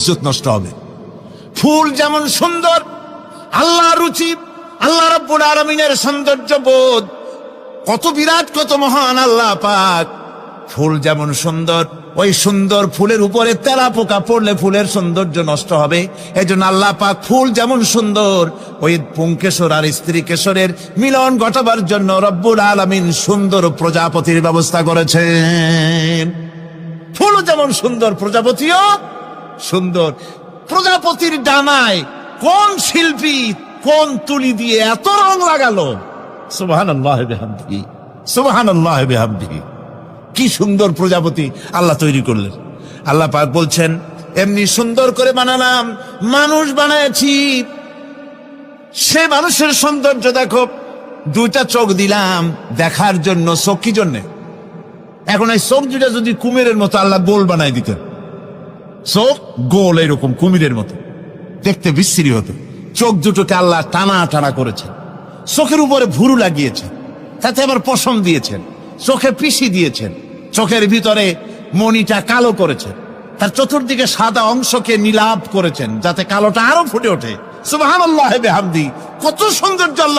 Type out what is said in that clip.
ইজ্জত নষ্ট হবে। ফুল যেমন সুন্দর আল্লাহ রুচি, আল্লাহ রব্বুল আলমিনের সৌন্দর্য বোধ, কত বিরাট, কত মহান আল্লাহ পাক। ফুল যেমন সুন্দর, ওই সুন্দর ফুলের উপরে তেলা পোকা পড়লে ফুলের সৌন্দর্য নষ্ট হবে। এই জন্য আল্লাহ পাক ফুল যেমন সুন্দর, ওই পুংকেশর আর স্ত্রী কেশরের মিলন ঘটাবার জন্য রব্বুল আলমিন সুন্দর প্রজাপতির ব্যবস্থা করেছেন। ফুল যেমন সুন্দর, প্রজাপতিও সুন্দর। প্রজাপতির ডানায় কোন শিল্পী কোন তুলি দিয়ে এত রং লাগালো? কি সুন্দর প্রজাপতি আল্লাহ তৈরি করলেন। আল্লাহ পাক বলছেন, এমনি সুন্দর করে বানালাম, মানুষ বানাইছি সে মানুষের সৌন্দর্য দেখো, দুইটা চোখ দিলাম দেখার জন্য চোখ কি জন্যে? এখন এই চোখ দুটা যদি কুমিরের মতো আল্লাহ গোল বানাই দিতেন। চোখ গোল এরকম কুমিরের মতো। দেখতে বিশ্রী হতো। চোখ দুটোকে আল্লাহ টানা টানা করেছেন চোখের উপরে ভুরু লাগিয়েছেন তাতে আবার পশম দিয়েছেন। চোখে পিসি দিয়েছেন। চোখের ভিতরে মণিটা কালো করেছেন তার চতুর্দিকে সাদা অংশকে নীলাভ করেছেন, যাতে কালোটা আরও ফুটে ওঠে। বিহামদি। কত সৌন্দর্য আল্লাহ